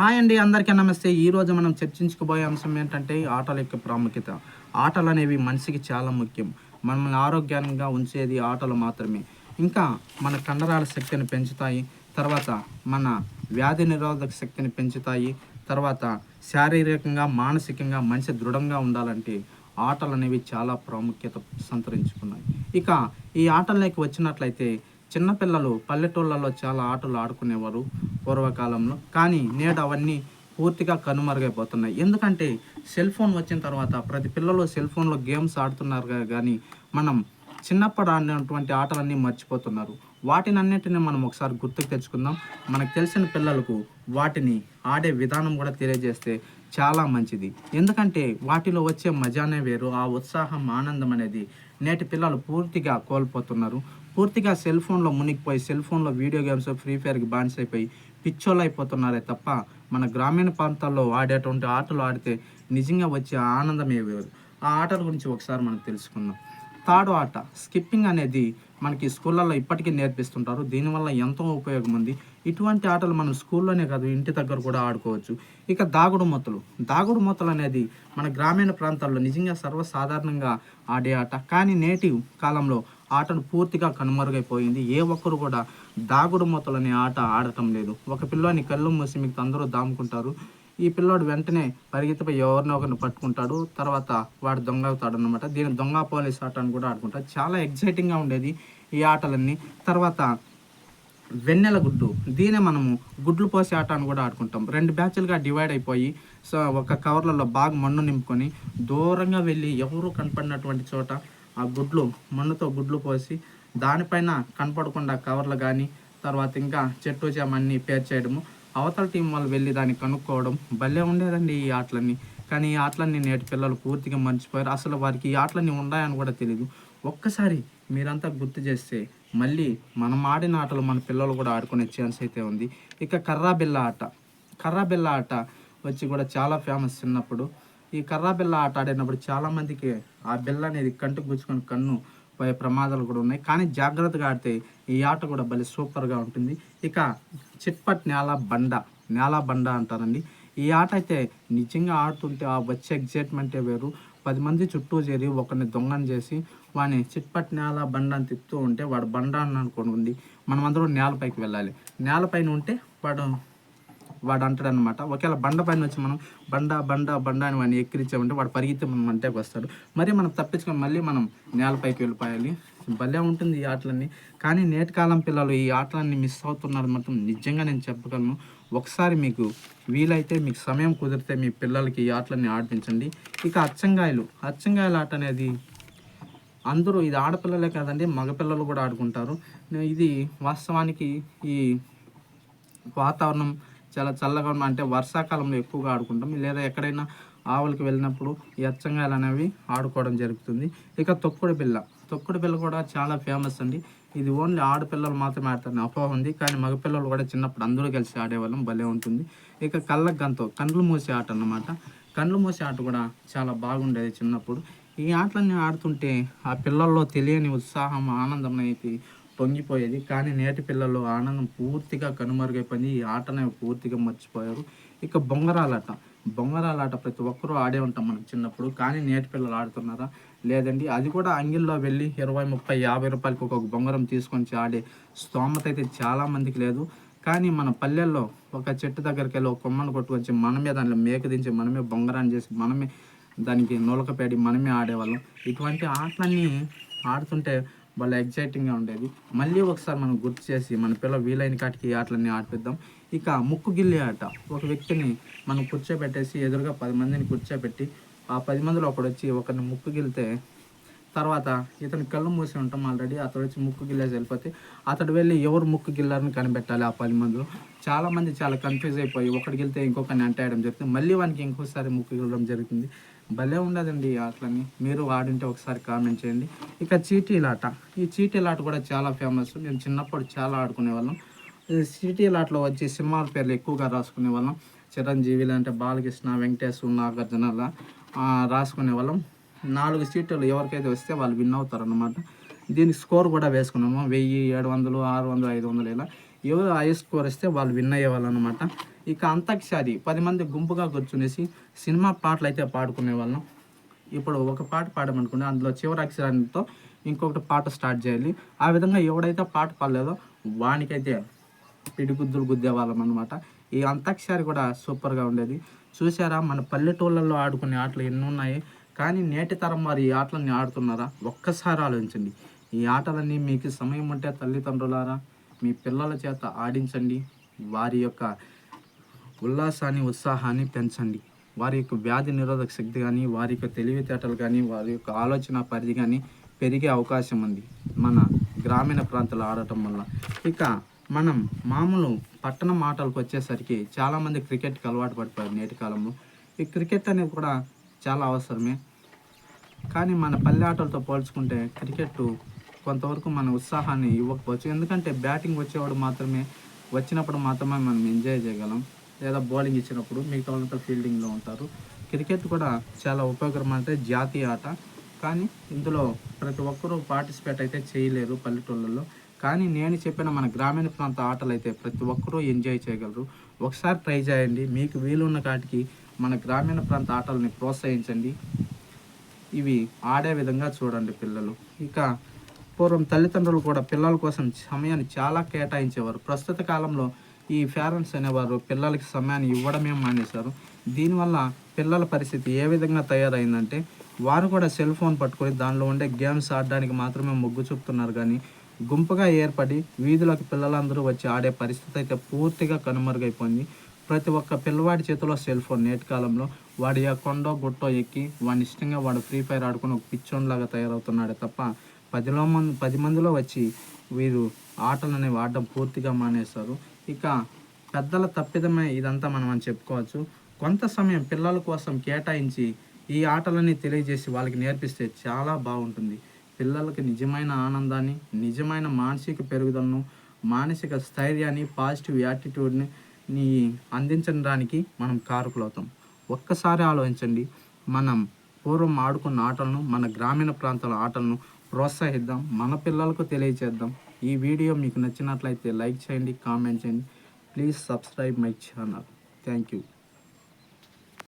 Hi అండి అందరికీ నమస్తే. ఈ రోజు మనం చర్చించుకోబోయే అంశం ఏంటంటే ఆటల యొక్క ప్రాముఖ్యత. ఆటలు అనేవి మనిషికి చాలా ముఖ్యం. మనల్ని ఆరోగ్యంగా ఉంచేది ఆటలు మాత్రమే. ఇంకా మన కండరాల శక్తిని పెంచుతాయి తర్వాత మన వ్యాధి నిరోధక శక్తిని పెంచుతాయి తర్వాత శారీరకంగా మానసికంగా మనిషి దృఢంగా ఉండాలంటే ఆటలు అనేవి చాలా ప్రాముఖ్యత సంతరించుకున్నాయి. ఇక ఈ ఆటల్లోకి వచ్చినట్లయితే చిన్నపిల్లలు పల్లెటూళ్ళలో చాలా ఆటలు ఆడుకునేవారు పూర్వకాలంలో. కానీ నేడు అవన్నీ పూర్తిగా కనుమరుగైపోతున్నాయి. ఎందుకంటే సెల్ ఫోన్ వచ్చిన తర్వాత ప్రతి పిల్లలు సెల్ ఫోన్లో గేమ్స్ ఆడుతున్నారు కానీ మనం చిన్నప్పుడు ఆడినటువంటి ఆటలన్నీ మర్చిపోతున్నారు. వాటిని అన్నిటిని మనం ఒకసారి గుర్తుకు తెచ్చుకుందాం. మనకు తెలిసిన పిల్లలకు వాటిని ఆడే విధానం కూడా తెలియజేస్తే చాలా మంచిది. ఎందుకంటే వాటిలో వచ్చే మజానే వేరు ఆ ఉత్సాహం ఆనందం అనేది నేటి పిల్లలు పూర్తిగా కోల్పోతున్నారు. పూర్తిగా సెల్ ఫోన్లో మునిగిపోయి సెల్ ఫోన్లో వీడియో గేమ్స్ ఫ్రీ ఫైర్కి బానిస అయిపోయి పిచ్చోళ్ళు అయిపోతున్నారే తప్ప మన గ్రామీణ ప్రాంతాల్లో ఆడేటువంటి ఆటలు ఆడితే నిజంగా వచ్చే ఆనందం వేరు ఆ ఆటల గురించి ఒకసారి మనం తెలుసుకుందాం. తాడు ఆట స్కిప్పింగ్ అనేది మనకి స్కూళ్ళల్లో ఇప్పటికీ నేర్పిస్తుంటారు. దీనివల్ల ఎంతో ఉపయోగం ఉంది. ఇటువంటి ఆటలు మనం స్కూల్లోనే కాదు ఇంటి దగ్గర కూడా ఆడుకోవచ్చు. ఇక దాగుడు మూతలు దాగుడు మూతలు అనేది మన గ్రామీణ ప్రాంతాల్లో నిజంగా సర్వసాధారణంగా ఆడే ఆట. కానీ నేటి కాలంలో ఆటను పూర్తిగా కనుమరుగైపోయింది. ఏ ఒక్కరు కూడా దాగుడు మూతలు అనే ఆట ఆడటం లేదు. ఒక పిల్లోని కళ్ళు మూసి మీకు అందరూ దాముకుంటారు. ఈ పిల్లోడు వెంటనే పరిగెత్తిపోయి ఎవరినో ఒకరిని పట్టుకుంటాడు. తర్వాత వాడు దొంగ అవుతాడు అనమాట దీని దొంగ పోలీస్ ఆట అని కూడా ఆడుకుంటారు. చాలా ఎగ్జైటింగ్గా ఉండేది ఈ ఆటలన్నీ. తర్వాత వెన్నెల గుడ్డు. దీనే మనము గుడ్లు పోసే ఆట అని కూడా ఆడుకుంటాం. రెండు బ్యాచ్లుగా డివైడ్ అయిపోయి సో ఒక కవర్లలో బాగా మన్ను నింపుకొని దూరంగా వెళ్ళి ఎవరు కనపడినటువంటి చోట ఆ గుడ్లు మన్నుతో గుడ్లు పోసి దానిపైన కనపడకుండా కవర్లు కానీ తర్వాత ఇంకా చెట్టు చేమన్నీ పేర్చేయడము అవతల టీం వాళ్ళు వెళ్ళి దాన్ని కనుక్కోవడం. భలే ఉండేదండి ఈ ఆటలన్నీ. కానీ ఈ ఆటలన్నీ నేటి పిల్లలు పూర్తిగా మర్చిపోయారు. అసలు వారికి ఈ ఆటలన్నీ ఉన్నాయని కూడా తెలియదు ఒక్కసారి మీరంతా గుర్తు చేస్తే మళ్ళీ మనం ఆడిన ఆటలు మన పిల్లలు కూడా ఆడుకునే ఛాన్స్ అయితే ఉంది. ఇక కర్రా బిల్ల ఆట. కర్రా బిల్ల ఆట వచ్చి కూడా చాలా ఫేమస్ చిన్నప్పుడు. ఈ కర్రా బిల్ల ఆట ఆడినప్పుడు చాలామందికి ఆ బిల్ల అనేది కంటికి గుచ్చుకొని కన్ను పోయే ప్రమాదాలు కూడా ఉన్నాయి. కానీ జాగ్రత్తగా ఆడితే ఈ ఆట కూడా భలే సూపర్గా ఉంటుంది. ఇక చిట్పట్ నేల బండ నేల బండ అంటారండి. ఈ ఆట అయితే నిజంగా ఆడుతుంటే ఆ వచ్చే ఎగ్జైట్మెంటే వేరు. పది మంది చుట్టూ చేరి ఒకరిని దొంగను చేసి వాడిని చిట్పట్ నేల బండ అని తిప్పుతూ ఉంటే వాడు బండ అని అనుకోండి ఉంది. మనమందరం నేలపైకి వెళ్ళాలి. నేలపైన ఉంటే వాడు వాడు అంటాడు అనమాట ఒకవేళ బండ పైన వచ్చి మనం బండ బండ బండ అని వాడిని ఎక్కిరించామంటే వాడు పరిగెత్తే మనం అంటే వస్తాడు. మరి మనం తప్పించుకొని మళ్ళీ మనం నేలపైకి వెళ్ళిపోయాలి. భలే ఉంటుంది ఈ ఆటలన్నీ. కానీ నేటి కాలం పిల్లలు ఈ ఆటలన్నీ మిస్ అవుతున్నారు మాత్రం నిజంగా నేను చెప్పగలను. ఒకసారి మీకు వీలైతే మీకు సమయం కుదిరితే మీ పిల్లలకి ఈ ఆటలన్నీ ఆడిపించండి ఇక అచ్చంగాయలు. అచ్చంగాయల ఆట అనేది అందరూ ఇది ఆడపిల్లలే కాదండి మగపిల్లలు కూడా ఆడుకుంటారు. ఇది వాస్తవానికి ఈ వాతావరణం చాలా చల్లగా ఉన్న అంటే వర్షాకాలంలో ఎక్కువగా ఆడుకుంటాం. లేదా ఎక్కడైనా ఆవులకి వెళ్ళినప్పుడు ఈ అచ్చంగాయలు అనేవి ఆడుకోవడం జరుగుతుంది. ఇక తొక్కుడు బిల్ల తొక్కుడు బిల్ల కూడా చాలా ఫేమస్ అండి. ఇది ఓన్లీ ఆడపిల్లలు మాత్రమే ఆడతారని అపోహ ఉంది. కానీ మగపిల్లలు కూడా చిన్నప్పుడు అందరూ కలిసి ఆడేవాళ్ళం. భలే ఉంటుంది. ఇక కళ్ళ గంతో. కండ్లు మూసే ఆట అన్నమాట. కండ్లు మూసే ఆట కూడా చాలా బాగుండేది చిన్నప్పుడు. ఈ ఆటలన్నీ ఆడుతుంటే ఆ పిల్లల్లో తెలియని ఉత్సాహం ఆనందం అయితే పొంగిపోయేది. కానీ నేటి పిల్లలు ఆనందం పూర్తిగా కనుమరుగైపోయింది ఈ ఆటనే పూర్తిగా మర్చిపోయారు. ఇక బొంగరాలాట. బొంగరాలాట ప్రతి ఒక్కరూ ఆడే ఉంటాం మనం చిన్నప్పుడు. కానీ నేటి పిల్లలు ఆడుతున్నారా? లేదండి. అది కూడా అంగిల్లో వెళ్ళి ఇరవై ముప్పై యాభై రూపాయలకి ఒక్కొక్క బొంగరం తీసుకొని ఆడే స్తోమత అయితే చాలా మందికి లేదు. కానీ మన పల్లెల్లో ఒక చెట్టు దగ్గరికి వెళ్ళి ఒక కొమ్మను కొట్టుకొచ్చి మనమే దానిలో మేక దించి మనమే బొంగరాన్ని చేసి మనమే దానికి నూలకపేడి మనమే ఆడేవాళ్ళం. ఇటువంటి ఆటలన్నీ ఆడుతుంటే వాళ్ళ ఎగ్జైటింగ్గా ఉండేది. మళ్ళీ ఒకసారి మనం గుర్తు చేసి మన పిల్ల వీలైన కాటికి ఈ ఆటలన్నీ ఆడిపిద్దాం. ఇక ముక్కు గిల్లి ఆట. ఒక వ్యక్తిని మనం కూర్చోబెట్టేసి ఎదురుగా పది మందిని కూర్చోబెట్టి ఆ పది మందిలో ఒకడు వచ్చి ఒకరిని ముక్కు గిల్లితే తర్వాత ఇతను కళ్ళు మూసి ఉంటాం ఆల్రెడీ. అతడు వచ్చి ముక్కు గిల్లేసి వెళ్ళిపోతే అతడు వెళ్ళి ఎవరు ముక్కు గిల్లారని కనిపెట్టాలి ఆ పది మందిలో. చాలామంది చాలా కన్ఫ్యూజ్ అయిపోయి ఒకటి గిల్తే ఇంకొకరిని అంటేయడం జరుగుతుంది. మళ్ళీ వానికి ఇంకోసారి ముక్కు గిల్లడం జరుగుతుంది. భలే ఉండదండి ఆటలని మీరు ఆడింటే ఒకసారి కామెంట్ చేయండి. ఇక చీటీలాట. ఈ చీటీలాట కూడా చాలా ఫేమస్. మేము చిన్నప్పుడు చాలా ఆడుకునే వాళ్ళం ఈ చీటీలాటలో వచ్చి సినిమాల పేర్లు ఎక్కువగా రాసుకునే వాళ్ళం చిరంజీవి అంటే బాలకృష్ణ వెంకటేశ్వర నాగార్జున అలా రాసుకునే వాళ్ళం నాలుగు సీట్లు ఎవరికైతే వస్తే వాళ్ళు విన్ అవుతారు అన్నమాట దీనికి స్కోర్ కూడా వేసుకున్నాము. వెయ్యి ఏడు వందలు ఆరు వందలు ఐదు వందలు ఇలా. ఎవరు హై స్కోర్ వస్తే వాళ్ళు విన్ అయ్యేవాళ్ళు అనమాట ఇక అంతాక్షరి పది మంది గుంపుగా కూర్చునేసి సినిమా పాటలు అయితే పాడుకునే వాళ్ళం. ఇప్పుడు ఒక పాట పాడమనుకుంటే అందులో చివరి అక్షరాలతో ఇంకొకటి పాట స్టార్ట్ చేయాలి. ఆ విధంగా ఎవడైతే పాట పాడలేదో వానికైతే పిడిగుద్దులు గుద్దేవాళ్ళం అనమాట ఈ అంతాక్షరి కూడా సూపర్గా ఉండేది. చూసారా మన పల్లెటూళ్ళల్లో ఆడుకునే ఆటలు ఎన్ని ఉన్నాయి. కానీ నేటి తరం వారు ఈ ఆటలన్నీ ఆడుతున్నారా? ఒక్కసారి ఆలోచించండి. ఈ ఆటలన్నీ మీకు సమయం ఉంటే తల్లిదండ్రులారా మీ పిల్లల చేత ఆడించండి. వారి యొక్క ఉల్లాసాన్ని ఉత్సాహాన్ని పెంచండి. వారి యొక్క వ్యాధి నిరోధక శక్తి కానీ వారి యొక్క తెలివితేటలు కానీ వారి యొక్క ఆలోచన పరిధి కానీ పెరిగే అవకాశం ఉంది మన గ్రామీణ ప్రాంతాలు ఆడటం వల్ల. ఇక మనం మామూలు పట్టణం ఆటలకు వచ్చేసరికి చాలామంది క్రికెట్కి అలవాటు పడిపోయారు నేటి కాలంలో. ఈ క్రికెట్ అనేది కూడా చాలా అవసరమే. కానీ మన పల్లె ఆటలతో పోల్చుకుంటే క్రికెట్ కొంతవరకు మన ఉత్సాహాన్ని ఇవ్వకపోవచ్చు. ఎందుకంటే బ్యాటింగ్ వచ్చేవాడు మాత్రమే వచ్చినప్పుడు మాత్రమే మనం ఎంజాయ్ చేయగలం. లేదా బౌలింగ్ ఇచ్చినప్పుడు మిగతా వాళ్ళంతా ఫీల్డింగ్లో ఉంటారు. క్రికెట్ కూడా చాలా ఉపయోగకరం అంటే జాతీయ ఆట. కానీ ఇందులో ప్రతి ఒక్కరూ పార్టిసిపేట్ అయితే చేయలేరు పల్లెటూళ్ళల్లో. కానీ నేను చెప్పిన మన గ్రామీణ ప్రాంత ఆటలు అయితే ప్రతి ఒక్కరూ ఎంజాయ్ చేయగలరు. ఒకసారి ట్రై చేయండి. మీకు వీలున్న కాటికి మన గ్రామీణ ప్రాంత ఆటలని ప్రోత్సహించండి. ఇవి ఆడే విధంగా చూడండి పిల్లలు. ఇక పూర్వం తల్లిదండ్రులు కూడా పిల్లల కోసం సమయాన్ని చాలా కేటాయించేవారు. ప్రస్తుత కాలంలో ఈ పేరెంట్స్ అనేవారు పిల్లలకి సమయాన్ని ఇవ్వడమే మానేశారు. దీనివల్ల పిల్లల పరిస్థితి ఏ విధంగా తయారైందంటే వారు కూడా సెల్ ఫోన్ పట్టుకొని దానిలో ఉండే గేమ్స్ ఆడడానికి మాత్రమే మొగ్గు చూపుతున్నారు. కానీ గుంపుగా ఏర్పడి వీధులకు పిల్లలందరూ వచ్చి ఆడే పరిస్థితి అయితే పూర్తిగా కనుమరుగైపోయింది. ప్రతి ఒక్క పిల్లవాడి చేతిలో సెల్ ఫోన్ నేటి కాలంలో. వాడి ఆ కొండో గుట్టో ఎక్కి వాడిని ఇష్టంగా వాడు ఫ్రీ ఫైర్ ఆడుకుని ఒక పిచ్చోన్లాగా తయారవుతున్నాడు తయారవుతున్నాడే తప్ప పదిలో మంది పది మందిలో వచ్చి వీరు ఆటలు అనేవి ఆడడం పూర్తిగా మానేస్తారు ఇక పెద్దల తప్పిదమే ఇదంతా మనం అని చెప్పుకోవచ్చు. కొంత సమయం పిల్లల కోసం కేటాయించి ఈ ఆటలని తెలియజేసి వాళ్ళకి నేర్పిస్తే చాలా బాగుంటుంది. పిల్లలకి నిజమైన ఆనందాన్ని నిజమైన మానసిక పెరుగుదలను మానసిక స్థైర్యాన్ని పాజిటివ్ యాటిట్యూడ్ని ని అందించడానికి మనం కారకులవుతాం ఒక్కసారి ఆలోచించండి. మనం పూర్వం ఆడుకున్న ఆటలను మన గ్రామీణ ప్రాంతాల ఆటలను ప్రోత్సహిద్దాం మన పిల్లలకు తెలియచేద్దాం. ఈ వీడియో మీకు నచ్చినట్లయితే లైక్ చేయండి కామెంట్ చేయండి. Please subscribe my channel. Thank you.